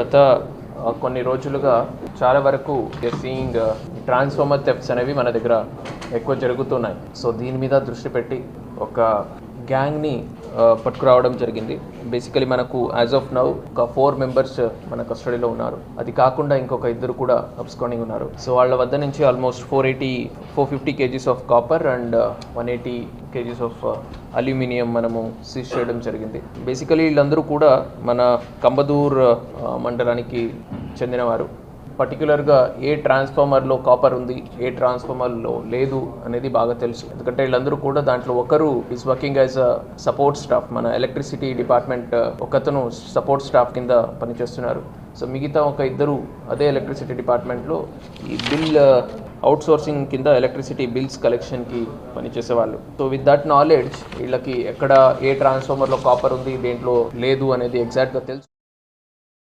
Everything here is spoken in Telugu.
గత కొన్ని రోజులుగా చాలా వరకు సీయింగ్ ట్రాన్స్ఫార్మర్ థెఫ్ట్స్ అనేవి మన దగ్గర ఎక్కువ జరుగుతున్నాయి. సో దీని మీద దృష్టి పెట్టి ఒక గ్యాంగ్ని పట్టుకురావడం జరిగింది. బేసికలీ మనకు యాజ్ ఆఫ్ నౌ ఒక ఫోర్ మెంబర్స్ మన కస్టడీలో ఉన్నారు. అది కాకుండా ఇంకొక ఇద్దరు కూడా అబ్స్కాండింగ్ ఉన్నారు. సో వాళ్ళ వద్ద నుంచి almost four eighty four fifty kgs of copper and one eighty kgs of aluminium మనము సీజ్ చేయడం జరిగింది. బేసికలీ వీళ్ళందరూ కూడా మన కంబదూర్ మండలానికి చెందినవారు. పర్టికులర్గా ఏ ట్రాన్స్ఫార్మర్లో కాపర్ ఉంది ఏ ట్రాన్స్ఫార్మర్లో లేదు అనేది బాగా తెలుసు. ఎందుకంటే వీళ్ళందరూ కూడా దాంట్లో ఒకరు is working as a support staff మన ఎలక్ట్రిసిటీ డిపార్ట్మెంట్ uh, ఒకతను సపోర్ట్ స్టాఫ్ కింద పనిచేస్తున్నారు. సో మిగతా ఒక ఇద్దరు అదే ఎలక్ట్రిసిటీ డిపార్ట్మెంట్లో ఈ బిల్ అవుట్ సోర్సింగ్ కింద ఎలక్ట్రిసిటీ బిల్స్ కలెక్షన్కి పనిచేసేవాళ్ళు. సో విత్ దట్ నాలెడ్జ్ వీళ్ళకి ఎక్కడ ఏ ట్రాన్స్ఫార్మర్లో కాపర్ ఉంది దేంట్లో లేదు అనేది ఎగ్జాక్ట్గా తెలుసు.